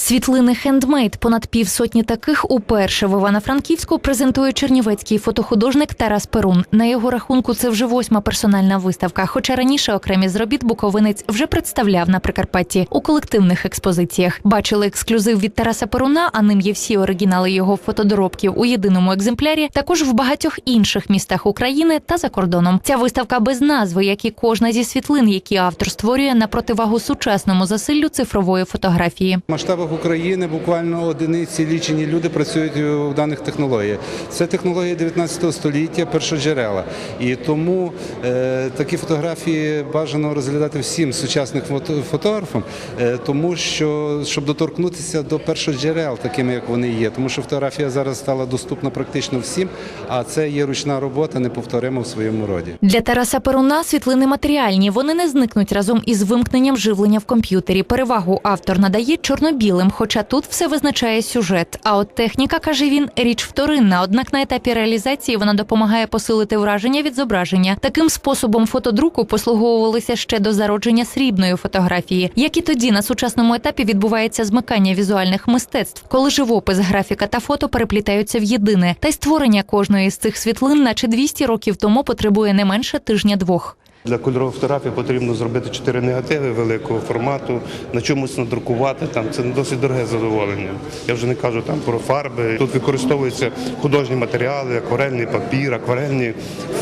Світлини хендмейд понад півсотні таких уперше в Івано-Франківську презентує чернівецький фотохудожник Тарас Перун. На його рахунку це вже восьма персональна виставка. Хоча раніше окремі з робіт буковинець вже представляв на Прикарпатті у колективних експозиціях. Бачили ексклюзив від Тараса Перуна, а ним є всі оригінали його фотодоробків у єдиному екземплярі. Також в багатьох інших містах України та за кордоном. Ця виставка без назви, як і кожна зі світлин, які автор створює на противагу сучасному засиллю цифрової фотографії. В масштабах України буквально одиниці лічені люди працюють у даних технологіях. Це технології 19 століття, першоджерела. І тому е, такі фотографії бажано розглядати всім сучасним фото- фотографам, е, тому що щоб доторкнутися до першоджерел, такими як вони є. Тому що фотографія зараз стала доступна практично всім, а це є ручна робота, неповторима в своєму роді. Для Тараса Перуна світлини матеріальні. Вони не зникнуть разом із вимкненням живлення в комп'ютері. Перевагу автор надає чорно-білим, хоча тут все визначає сюжет. А от техніка, каже він, річ вторинна. Однак на етапі реалізації вона допомагає посилити враження від зображення. Таким способом фотодруку послуговувалися ще до зародження срібної фотографії. Як і тоді на сучасному етапі відбувається змикання візуальних мистецтв, коли живопис, графіка та фото переплітаються в єдине. Та й створення кожної з цих світлин, наче 200 років тому, потребує не менше тижня-двох. Для кольорової фотографії потрібно зробити чотири негативи великого формату, на чомусь надрукувати. Там це досить дороге задоволення. Я вже не кажу там про фарби. Тут використовуються художні матеріали, акварельний папір, акварельні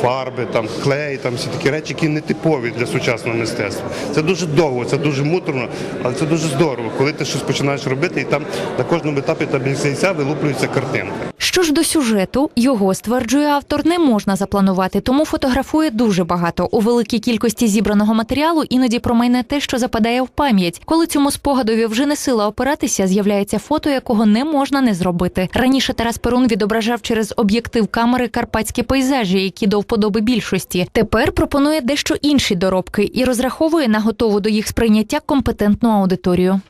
фарби, там клей, там всі такі речі, які не типові для сучасного мистецтва. Це дуже довго, це дуже муторно, але це дуже здорово, коли ти щось починаєш робити, і там на кожному етапі та кінця вилуплюється картинка. Що ж до сюжету, його стверджує автор, не можна запланувати, тому фотографує дуже багато. У великій кількості зібраного матеріалу іноді промайне те, що западає в пам'ять. Коли цьому спогадові вже не сила опиратися, з'являється фото, якого не можна не зробити. Раніше Тарас Перун відображав через об'єктив камери карпатські пейзажі, які до вподоби більшості. Тепер пропонує дещо інші доробки і розраховує на готову до їх сприйняття компетентну аудиторію.